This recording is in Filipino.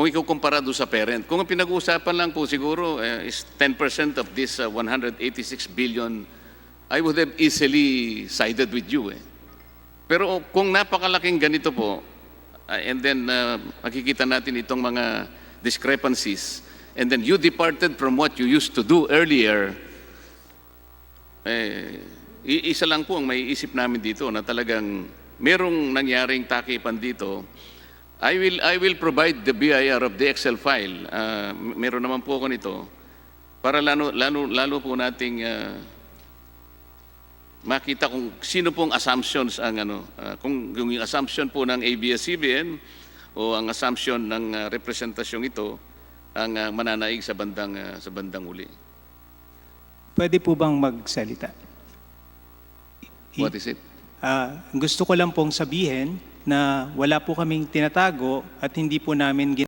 kung ikaw kumpara doon sa parent. Kung ang pinag-uusapan lang po siguro eh, is 10% of this uh, 186 billion, I would have easily sided with you eh. Pero kung napakalaking ganito po, uh, and then uh, makikita natin itong mga discrepancies, and then you departed from what you used to do earlier, eh, isa lang po ang may isip namin dito na talagang merong nangyaring takipan dito. I will I will provide the BIR of the Excel file. Uh, meron naman po ako nito para lalo lalo lalo po nating uh, makita kung sino pong assumptions ang ano uh, kung kung yung assumption po ng ABS-CBN o ang assumption ng uh, representasyong ito ang uh, mananaig sa bandang uh, sa bandang uli. Pwede po bang magsalita? I- What is it? Ah, gusto ko lang pong sabihin na wala po kaming tinatago at hindi po namin